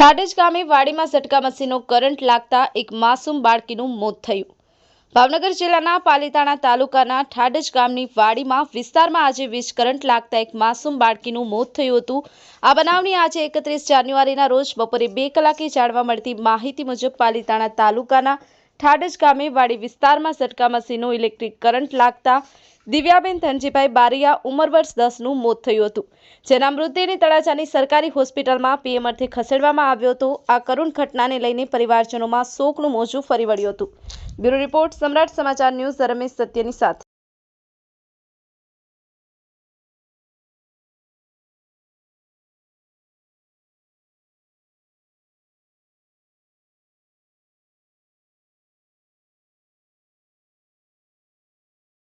ઠાડજ ગામે વાડીમાં ઝટકા મશીનનો કરંટ લાગતા એક માસૂમ બાળકીનું મોત થયું. ભાવનગર જિલ્લાના પાલીતાણા તાલુકાના ઠાડજ ગામની વાડીમાં વિસ્તારમાં આજે વીજ કરંટ લાગતા એક માસૂમ બાળકીનું મોત થયું હતું. આ બનાવની આજે એકત્રીસ જાન્યુઆરીના રોજ બપોરે બે કલાકે જાણવા મળતી માહિતી મુજબ પાલીતાણા તાલુકાના ઠાડજ ગામે વાડી વિસ્તારમાં ઝટકા મશીનો ઇલેક્ટ્રિક કરંટ લાગતા દિવ્યાબેન ધનજીભાઈ બારિયા ઉંમર વર્ષ દસનું મોત થયું હતું. જેના મૃતદેહને તળાજાની સરકારી હોસ્પિટલમાં પીએમ અર્થે ખસેડવામાં આવ્યો હતો. આ કરુણ ઘટનાને લઈને પરિવારજનોમાં શોકનું મોજું ફરી વળ્યું હતું. બ્યુરો રિપોર્ટ સમ્રાટ સમાચાર ન્યૂઝ રમેશ સત્યની સાથે.